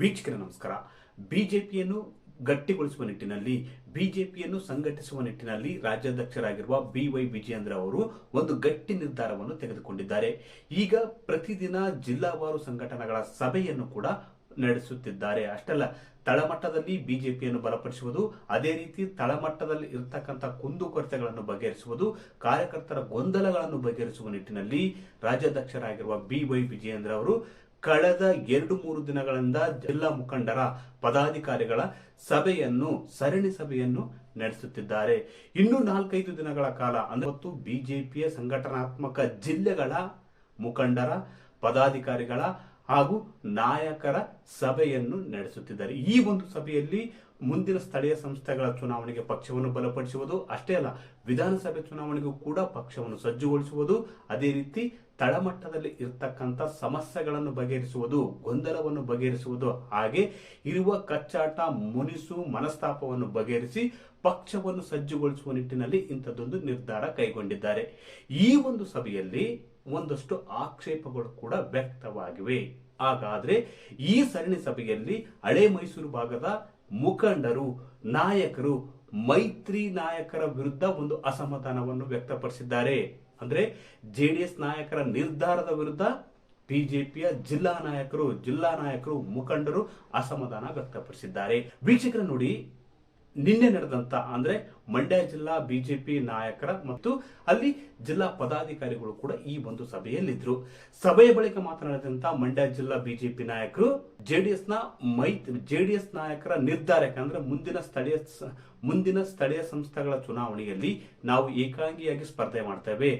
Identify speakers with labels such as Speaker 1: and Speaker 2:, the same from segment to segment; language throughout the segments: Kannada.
Speaker 1: ವೀಕ್ಷಕರ ನಮಸ್ಕಾರ. ಬಿಜೆಪಿಯನ್ನು ಗಟ್ಟಿಗೊಳಿಸುವ ನಿಟ್ಟಿನಲ್ಲಿ, ಬಿಜೆಪಿಯನ್ನು ಸಂಘಟಿಸುವ ನಿಟ್ಟಿನಲ್ಲಿ ರಾಜ್ಯಾಧ್ಯಕ್ಷರಾಗಿರುವ ಬಿ ವೈ ವಿಜಯೇಂದ್ರ ಅವರು ಒಂದು ಗಟ್ಟಿ ನಿರ್ಧಾರವನ್ನು ತೆಗೆದುಕೊಂಡಿದ್ದಾರೆ. ಈಗ ಪ್ರತಿದಿನ ಜಿಲ್ಲಾವಾರು ಸಂಘಟನೆಗಳ ಸಭೆಯನ್ನು ಕೂಡ ನಡೆಸುತ್ತಿದ್ದಾರೆ. ಅಷ್ಟಲ್ಲ, ತಳಮಟ್ಟದಲ್ಲಿ ಬಿಜೆಪಿಯನ್ನು ಬಲಪಡಿಸುವುದು, ಅದೇ ರೀತಿ ತಳಮಟ್ಟದಲ್ಲಿ ಇರತಕ್ಕಂಥ ಕುಂದುಕೊರತೆಗಳನ್ನು ಬಗೆಹರಿಸುವುದು, ಕಾರ್ಯಕರ್ತರ ಗೊಂದಲಗಳನ್ನು ಬಗೆಹರಿಸುವ ನಿಟ್ಟಿನಲ್ಲಿ ರಾಜ್ಯಾಧ್ಯಕ್ಷರಾಗಿರುವ ಬಿ ವೈ ವಿಜಯೇಂದ್ರ ಅವರು ಕಳೆದ ಎರಡು ಮೂರು ದಿನಗಳಿಂದ ಜಿಲ್ಲಾ ಮುಖಂಡರ ಪದಾಧಿಕಾರಿಗಳ ಸಭೆಯನ್ನು, ಸರಣಿ ಸಭೆಯನ್ನು ನಡೆಸುತ್ತಿದ್ದಾರೆ. ಇನ್ನು ನಾಲ್ಕೈದು ದಿನಗಳ ಕಾಲ ಅಂದ್ರೆ ಮತ್ತು ಬಿಜೆಪಿಯ ಸಂಘಟನಾತ್ಮಕ ಜಿಲ್ಲೆಗಳ ಮುಖಂಡರ, ಪದಾಧಿಕಾರಿಗಳ ಹಾಗೂ ನಾಯಕರ ಸಭೆಯನ್ನು ನಡೆಸುತ್ತಿದ್ದಾರೆ. ಈ ಒಂದು ಸಭೆಯಲ್ಲಿ ಮುಂದಿನ ಸ್ಥಳೀಯ ಸಂಸ್ಥೆಗಳ ಚುನಾವಣೆಗೆ ಪಕ್ಷವನ್ನು ಬಲಪಡಿಸುವುದು ಅಷ್ಟೇ ಅಲ್ಲ, ವಿಧಾನಸಭೆ ಚುನಾವಣೆಗೂ ಕೂಡ ಪಕ್ಷವನ್ನು ಸಜ್ಜುಗೊಳಿಸುವುದು ಅದೇ ರೀತಿ ತಳಮಟ್ಟದಲ್ಲಿ ಇರತಕ್ಕಂಥ ಸಮಸ್ಯೆಗಳನ್ನು ಬಗೆಹರಿಸುವುದು, ಗೊಂದಲವನ್ನು ಬಗೆಹರಿಸುವುದು ಹಾಗೆ ಇರುವ ಕಚ್ಚಾಟ, ಮುನಿಸು, ಮನಸ್ತಾಪವನ್ನು ಬಗೆಹರಿಸಿ ಪಕ್ಷವನ್ನು ಸಜ್ಜುಗೊಳಿಸುವ ನಿಟ್ಟಿನಲ್ಲಿ ಇಂಥದ್ದೊಂದು ನಿರ್ಧಾರ ಕೈಗೊಂಡಿದ್ದಾರೆ. ಈ ಒಂದು ಸಭೆಯಲ್ಲಿ ಒಂದಷ್ಟು ಆಕ್ಷೇಪಗಳು ಕೂಡ ವ್ಯಕ್ತವಾಗಿವೆ. ಹಾಗಾದ್ರೆ ಈ ಸರಣಿ ಸಭೆಯಲ್ಲಿ ಹಳೆ ಮೈಸೂರು ಭಾಗದ ಮುಖಂಡರು, ನಾಯಕರು ಮೈತ್ರಿ ನಾಯಕರ ವಿರುದ್ಧ ಒಂದು ಅಸಮಾಧಾನವನ್ನು ವ್ಯಕ್ತಪಡಿಸಿದ್ದಾರೆ. ಅಂದ್ರೆ ಜೆಡಿಎಸ್ ನಾಯಕರ ನಿರ್ಧಾರದ ವಿರುದ್ಧ ಬಿಜೆಪಿಯ ಜಿಲ್ಲಾ ನಾಯಕರು ಜಿಲ್ಲಾ ನಾಯಕರು ಮುಖಂಡರು ಅಸಮಾಧಾನ ವ್ಯಕ್ತಪಡಿಸಿದ್ದಾರೆ. ವೀಕ್ಷಕರ ನೋಡಿ ನಿನ್ನೆ ನಡೆದಂತ ಅಂದ್ರೆ ಮಂಡ್ಯ ಜಿಲ್ಲಾ ಬಿಜೆಪಿ ನಾಯಕರ ಮತ್ತು ಅಲ್ಲಿ ಜಿಲ್ಲಾ ಪದಾಧಿಕಾರಿಗಳು ಕೂಡ ಈ ಒಂದು ಸಭೆಯಲ್ಲಿದ್ದರು ಸಭೆಯ ಬಳಿಕ ಮಾತನಾಡಿದಂತ ಮಂಡ್ಯ ಜಿಲ್ಲಾ ಬಿಜೆಪಿ ನಾಯಕರು ಜೆಡಿಎಸ್ನ ಮೈತ್ರಿ ಜೆಡಿಎಸ್ ನಾಯಕರ ನಿರ್ಧಾರಕ್ಕೆ ಅಂದ್ರೆ ಮುಂದಿನ ಸ್ಥಳೀಯ ಮುಂದಿನ ಸ್ಥಳೀಯ ಸಂಸ್ಥೆಗಳ ಚುನಾವಣೆಯಲ್ಲಿ ನಾವು ಏಕಾಂಗಿಯಾಗಿ ಸ್ಪರ್ಧೆ ಮಾಡ್ತೇವೆ.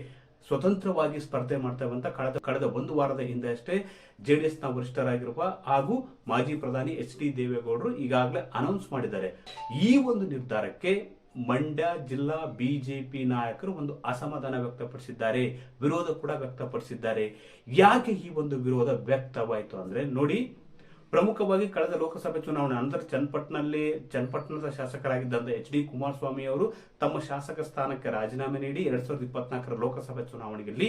Speaker 1: ಸ್ವತಂತ್ರವಾಗಿ ಸ್ಪರ್ಧೆ ಮಾಡ್ತಾ ಅಂತ ಕಳೆದ ಕಳೆದ ಒಂದು ವಾರದ ಹಿಂದೆ ಅಷ್ಟೇ ನ ವರಿಷ್ಠರಾಗಿರುವ ಹಾಗೂ ಮಾಜಿ ಪ್ರಧಾನಿ ಎಚ್ ಡಿ ದೇವೇಗೌಡರು ಈಗಾಗಲೇ ಅನೌನ್ಸ್ ಮಾಡಿದ್ದಾರೆ. ಈ ಒಂದು ನಿರ್ಧಾರಕ್ಕೆ ಮಂಡ್ಯ ಜಿಲ್ಲಾ ಬಿಜೆಪಿ ನಾಯಕರು ಒಂದು ಅಸಮಾಧಾನ ವ್ಯಕ್ತಪಡಿಸಿದ್ದಾರೆ, ವಿರೋಧ ಕೂಡ ವ್ಯಕ್ತಪಡಿಸಿದ್ದಾರೆ. ಯಾಕೆ ಈ ಒಂದು ವಿರೋಧ ವ್ಯಕ್ತವಾಯಿತು ಅಂದ್ರೆ ನೋಡಿ ಪ್ರಮುಖವಾಗಿ ಕಳೆದ ಲೋಕಸಭೆ ಚುನಾವಣೆ, ಅಂದರೆ ಚನ್ನಪಟ್ಟಣದಲ್ಲಿ ಚನ್ನಪಟ್ಟಣದ ಶಾಸಕರಾಗಿದ್ದಂತ ಎಚ್ ಡಿ ಕುಮಾರಸ್ವಾಮಿ ಅವರು ತಮ್ಮ ಶಾಸಕ ಸ್ಥಾನಕ್ಕೆ ರಾಜೀನಾಮೆ ನೀಡಿ ಎರಡ್ ಸಾವಿರದ ಇಪ್ಪತ್ನಾಲ್ಕರ ಲೋಕಸಭೆ ಚುನಾವಣೆಯಲ್ಲಿ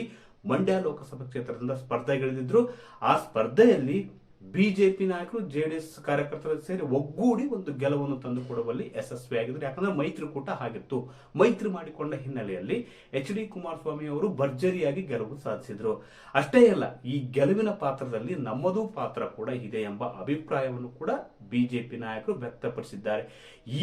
Speaker 1: ಮಂಡ್ಯ ಲೋಕಸಭಾ ಕ್ಷೇತ್ರದಿಂದ ಸ್ಪರ್ಧೆಗಿಳಿದಿದ್ರು. ಆ ಸ್ಪರ್ಧೆಯಲ್ಲಿ ಬಿಜೆಪಿ ನಾಯಕರು, ಜೆಡಿಎಸ್ ಕಾರ್ಯಕರ್ತರು ಸೇರಿ ಒಗ್ಗೂಡಿ ಒಂದು ಗೆಲುವನ್ನು ತಂದುಕೊಡುವಲ್ಲಿ ಯಶಸ್ವಿಯಾಗಿದ್ರು ಯಾಕಂದ್ರೆ ಮೈತ್ರಿಕೂಟ ಆಗಿತ್ತು. ಮೈತ್ರಿ ಮಾಡಿಕೊಂಡ ಹಿನ್ನೆಲೆಯಲ್ಲಿ ಎಚ್ ಡಿ ಕುಮಾರಸ್ವಾಮಿ ಅವರು ಭರ್ಜರಿಯಾಗಿ ಗೆಲುವು ಸಾಧಿಸಿದ್ರು. ಅಷ್ಟೇ ಅಲ್ಲ, ಈ ಗೆಲುವಿನ ಪಾತ್ರದಲ್ಲಿ ನಮ್ಮದೂ ಪಾತ್ರ ಕೂಡ ಇದೆ ಎಂಬ ಅಭಿಪ್ರಾಯವನ್ನು ಕೂಡ ಬಿಜೆಪಿ ನಾಯಕರು ವ್ಯಕ್ತಪಡಿಸಿದ್ದಾರೆ.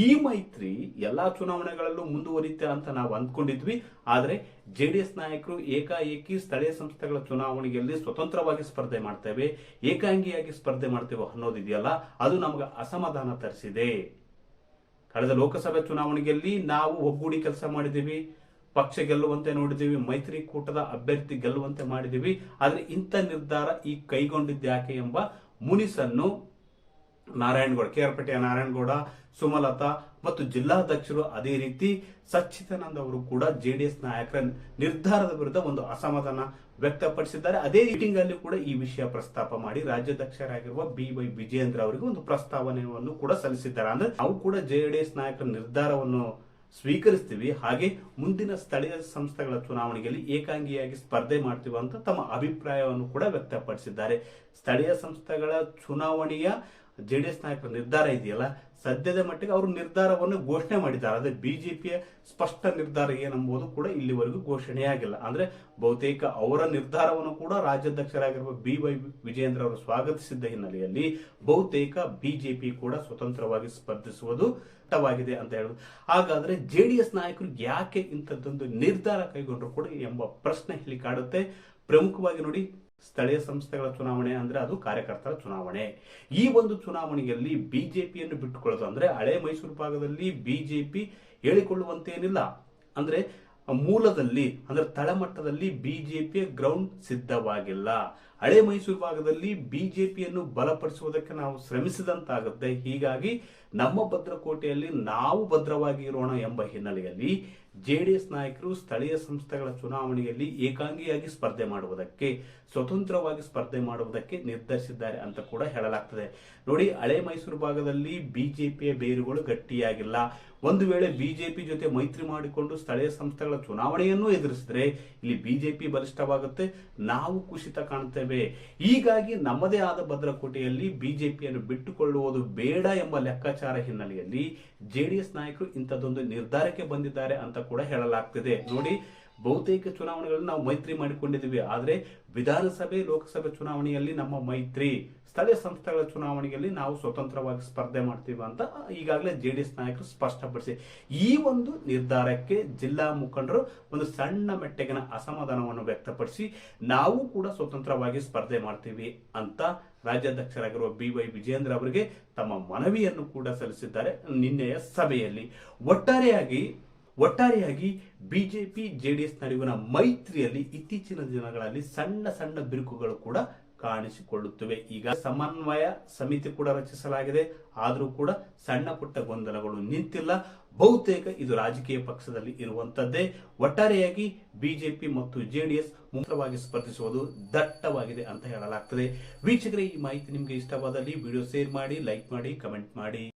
Speaker 1: ಈ ಮೈತ್ರಿ ಎಲ್ಲಾ ಚುನಾವಣೆಗಳಲ್ಲೂ ಮುಂದುವರಿಯುತ್ತೆ ಅಂತ ನಾವು ಅಂದ್ಕೊಂಡಿದ್ವಿ. ಆದರೆ ಜೆಡಿಎಸ್ ನಾಯಕರು ಏಕಾಏಕಿ ಸ್ಥಳೀಯ ಸಂಸ್ಥೆಗಳ ಚುನಾವಣೆಯಲ್ಲಿ ಸ್ವತಂತ್ರವಾಗಿ ಸ್ಪರ್ಧೆ ಮಾಡ್ತೇವೆ, ಏಕಾಂಗಿಯಾಗಿ ಸ್ಪರ್ಧೆ ಮಾಡ್ತೇವೆ ಅನ್ನೋದಿದೆಯಲ್ಲ, ಅದು ನಮಗೆ ಅಸಮಾಧಾನ ತರಿಸಿದೆ. ಕಳೆದ ಲೋಕಸಭೆ ಚುನಾವಣೆಯಲ್ಲಿ ನಾವು ಒಗ್ಗೂಡಿ ಕೆಲಸ ಮಾಡಿದ್ದೀವಿ, ಪಕ್ಷ ಗೆಲ್ಲುವಂತೆ ನೋಡಿದ್ದೀವಿ ಮೈತ್ರಿಕೂಟದ ಅಭ್ಯರ್ಥಿ ಗೆಲ್ಲುವಂತೆ ಮಾಡಿದ್ದೀವಿ, ಆದರೆ ಇಂಥ ನಿರ್ಧಾರ ಈ ಕೈಗೊಂಡಿದ್ಯಾಕೆ ಎಂಬ ಮುನಿಸನ್ನು ನಾರಾಯಣಗೌಡ ಕೆಆರ್ಪೇಟೆಯ ನಾರಾಯಣಗೌಡ, ಸುಮಲತಾ ಮತ್ತು ಜಿಲ್ಲಾಧ್ಯಕ್ಷರು ಅದೇ ರೀತಿ ಸಚ್ಚಿದಾನಂದ ಅವರು ಕೂಡ ಜೆಡಿಎಸ್ ನಾಯಕರ ನಿರ್ಧಾರದ ವಿರುದ್ಧ ಒಂದು ಅಸಮಾಧಾನ ವ್ಯಕ್ತಪಡಿಸಿದ್ದಾರೆ. ಅದೇ ಮೀಟಿಂಗ್ ಅಲ್ಲಿ ಕೂಡ ಈ ವಿಷಯ ಪ್ರಸ್ತಾಪ ಮಾಡಿ ರಾಜ್ಯಾಧ್ಯಕ್ಷರಾಗಿರುವ ಬಿ ವೈ ವಿಜಯೇಂದ್ರ ಅವರಿಗೆ ಒಂದು ಪ್ರಸ್ತಾವನೆಯನ್ನು ಕೂಡ ಸಲ್ಲಿಸಿದ್ದಾರೆ. ಅಂದ್ರೆ ನಾವು ಕೂಡ ಜೆಡಿಎಸ್ ನಾಯಕರ ನಿರ್ಧಾರವನ್ನು ಸ್ವೀಕರಿಸ್ತೀವಿ. ಹಾಗೆ ಮುಂದಿನ ಸ್ಥಳೀಯ ಸಂಸ್ಥೆಗಳ ಚುನಾವಣೆಯಲ್ಲಿ ಏಕಾಂಗಿಯಾಗಿ ಸ್ಪರ್ಧೆ ಮಾಡ್ತೀವಿ ಅಂತ ತಮ್ಮ ಅಭಿಪ್ರಾಯವನ್ನು ಕೂಡ ವ್ಯಕ್ತಪಡಿಸಿದ್ದಾರೆ. ಸ್ಥಳೀಯ ಸಂಸ್ಥೆಗಳ ಚುನಾವಣೆಯ ಜೆಡಿಎಸ್ ನಾಯಕರ ನಿರ್ಧಾರ ಇದೆಯಲ್ಲ? ಸದ್ಯದ ಮಟ್ಟಿಗೆ ಅವರು ನಿರ್ಧಾರವನ್ನು ಘೋಷಣೆ ಮಾಡಿದ್ದಾರೆ. ಅದೇ ಬಿಜೆಪಿಯ ಸ್ಪಷ್ಟ ನಿರ್ಧಾರ ಏನಂಬುದು ಕೂಡ ಇಲ್ಲಿವರೆಗೂ ಘೋಷಣೆಯಾಗಿಲ್ಲ. ಅಂದ್ರೆ ಬಹುತೇಕ ಅವರ ನಿರ್ಧಾರವನ್ನು ಕೂಡ ರಾಜ್ಯಾಧ್ಯಕ್ಷರಾಗಿರುವ ಬಿ ವೈ ವಿಜಯೇಂದ್ರ ಅವರು ಸ್ವಾಗತಿಸಿದ್ದ ಹಿನ್ನೆಲೆಯಲ್ಲಿ ಬಹುತೇಕ ಬಿಜೆಪಿ ಕೂಡ ಸ್ವತಂತ್ರವಾಗಿ ಸ್ಪರ್ಧಿಸುವುದು ತವಾಗಿದೆ ಅಂತ ಹೇಳುದು. ಹಾಗಾದ್ರೆ ಎಸ್ ನಾಯಕರು ಯಾಕೆ ಇಂಥದ್ದೊಂದು ನಿರ್ಧಾರ ಕೈಗೊಂಡ್ರು ಕೂಡ ಎಂಬ ಪ್ರಶ್ನೆ ಇಲ್ಲಿ ಕಾಡುತ್ತೆ. ಪ್ರಮುಖವಾಗಿ ನೋಡಿ ಸ್ಥಳೀಯ ಸಂಸ್ಥೆಗಳ ಚುನಾವಣೆ ಅಂದರೆ ಅದು ಕಾರ್ಯಕರ್ತರ ಚುನಾವಣೆ. ಈ ಒಂದು ಚುನಾವಣೆಯಲ್ಲಿ ಬಿಜೆಪಿಯನ್ನು ಬಿಟ್ಟುಕೊಳ್ಳೋದು ಅಂದರೆ ಹಳೆ ಮೈಸೂರು ಭಾಗದಲ್ಲಿ ಬಿಜೆಪಿ ಹೇಳಿಕೊಳ್ಳುವಂತೇನಿಲ್ಲ. ಅಂದರೆ ಮೂಲದಲ್ಲಿ, ಅಂದರೆ ತಳಮಟ್ಟದಲ್ಲಿ ಬಿಜೆಪಿಯ ಗ್ರೌಂಡ್ ಸಿದ್ಧವಾಗಿಲ್ಲ. ಹಳೆ ಮೈಸೂರು ಭಾಗದಲ್ಲಿ ಬಿಜೆಪಿಯನ್ನು ಬಲಪಡಿಸುವುದಕ್ಕೆ ನಾವು ಶ್ರಮಿಸಿದಂತಾಗುತ್ತೆ. ಹೀಗಾಗಿ ನಮ್ಮ ಭದ್ರಕೋಟೆಯಲ್ಲಿ ನಾವು ಭದ್ರವಾಗಿ ಇರೋಣ ಎಂಬ ಹಿನ್ನೆಲೆಯಲ್ಲಿ ಜೆಡಿಎಸ್ ನಾಯಕರು ಸ್ಥಳೀಯ ಸಂಸ್ಥೆಗಳ ಚುನಾವಣೆಯಲ್ಲಿ ಏಕಾಂಗಿಯಾಗಿ ಸ್ಪರ್ಧೆ ಮಾಡುವುದಕ್ಕೆ, ಸ್ವತಂತ್ರವಾಗಿ ಸ್ಪರ್ಧೆ ಮಾಡುವುದಕ್ಕೆ ನಿರ್ಧರಿಸಿದ್ದಾರೆ ಅಂತ ಕೂಡ ಹೇಳಲಾಗ್ತದೆ. ನೋಡಿ, ಹಳೆ ಮೈಸೂರು ಭಾಗದಲ್ಲಿ ಬಿಜೆಪಿಯ ಬೇರುಗಳು ಗಟ್ಟಿಯಾಗಿಲ್ಲ. ಒಂದು ವೇಳೆ ಬಿಜೆಪಿ ಜೊತೆ ಮೈತ್ರಿ ಮಾಡಿಕೊಂಡು ಸ್ಥಳೀಯ ಸಂಸ್ಥೆಗಳ ಚುನಾವಣೆಯನ್ನು ಎದುರಿಸಿದ್ರೆ ಇಲ್ಲಿ ಬಿಜೆಪಿ ಬಲಿಷ್ಠವಾಗುತ್ತೆ. ನಾವು ಕುಸಿತ ಕಾಣುತ್ತೇವೆ ಇದ್ದೇವೆ ಹೀಗಾಗಿ ನಮ್ಮದೇ ಆದ ಭದ್ರಕೋಟೆಯಲ್ಲಿ ಬಿಜೆಪಿಯನ್ನು ಬಿಟ್ಟುಕೊಳ್ಳುವುದು ಬೇಡ ಎಂಬ ಲೆಕ್ಕಾಚಾರ ಹಿನ್ನೆಲೆಯಲ್ಲಿ ಜೆಡಿಎಸ್ ನಾಯಕರು ಇಂಥದ್ದೊಂದು ನಿರ್ಧಾರಕ್ಕೆ ಬಂದಿದ್ದಾರೆ ಅಂತ ಕೂಡ ಹೇಳಲಾಗ್ತಿದೆ. ನೋಡಿ, ಬಹುತೇಕ ಚುನಾವಣೆಗಳನ್ನು ನಾವು ಮೈತ್ರಿ ಮಾಡಿಕೊಂಡಿದ್ದೀವಿ. ಆದರೆ ವಿಧಾನಸಭೆ, ಲೋಕಸಭೆ ಚುನಾವಣೆಯಲ್ಲಿ ನಮ್ಮ ಮೈತ್ರಿ ಸ್ಥಳೀಯ ಸಂಸ್ಥೆಗಳ ಚುನಾವಣೆಯಲ್ಲಿ ನಾವು ಸ್ವತಂತ್ರವಾಗಿ ಸ್ಪರ್ಧೆ ಮಾಡ್ತೀವಿ ಅಂತ ಈಗಾಗಲೇ ಜೆ ಎಸ್ ನಾಯಕರು ಸ್ಪಷ್ಟಪಡಿಸಿ. ಈ ಒಂದು ನಿರ್ಧಾರಕ್ಕೆ ಜಿಲ್ಲಾ ಮುಖಂಡರು ಒಂದು ಸಣ್ಣ ಮೆಟ್ಟಗಿನ ಅಸಮಾಧಾನವನ್ನು ವ್ಯಕ್ತಪಡಿಸಿ, ನಾವು ಕೂಡ ಸ್ವತಂತ್ರವಾಗಿ ಸ್ಪರ್ಧೆ ಮಾಡ್ತೀವಿ ಅಂತ ರಾಜ್ಯಾಧ್ಯಕ್ಷರಾಗಿರುವ ಬಿ ವೈ ವಿಜೇಂದ್ರ ಅವರಿಗೆ ತಮ್ಮ ಮನವಿಯನ್ನು ಕೂಡ ಸಲ್ಲಿಸಿದ್ದಾರೆ ನಿನ್ನೆಯ ಸಭೆಯಲ್ಲಿ. ಒಟ್ಟಾರೆಯಾಗಿ ಒಟ್ಟಾರೆಯಾಗಿ ಬಿಜೆಪಿ ಜೆಡಿಎಸ್ ನಡುವಿನ ಮೈತ್ರಿಯಲ್ಲಿ ಇತ್ತೀಚಿನ ದಿನಗಳಲ್ಲಿ ಸಣ್ಣ ಸಣ್ಣ ಬಿರುಕುಗಳು ಕೂಡ ಕಾಣಿಸಿಕೊಳ್ಳುತ್ತವೆ. ಈಗ ಸಮನ್ವಯ ಸಮಿತಿ ಕೂಡ ರಚಿಸಲಾಗಿದೆ. ಆದರೂ ಕೂಡ ಸಣ್ಣ ಪುಟ್ಟ ಗೊಂದಲಗಳು ನಿಂತಿಲ್ಲ. ಬಹುತೇಕ ಇದು ರಾಜಕೀಯ ಪಕ್ಷದಲ್ಲಿ ಇರುವಂತದ್ದೇ. ಒಟ್ಟಾರೆಯಾಗಿ ಬಿಜೆಪಿ ಮತ್ತು ಜೆಡಿಎಸ್ ಮುಕ್ತವಾಗಿ ಸ್ಪರ್ಧಿಸುವುದು ದಟ್ಟವಾಗಿದೆ ಅಂತ ಹೇಳಲಾಗ್ತದೆ. ವೀಕ್ಷಕರೇ, ಈ ಮಾಹಿತಿ ನಿಮಗೆ ಇಷ್ಟವಾದಲ್ಲಿ ವಿಡಿಯೋ ಶೇರ್ ಮಾಡಿ, ಲೈಕ್ ಮಾಡಿ, ಕಮೆಂಟ್ ಮಾಡಿ.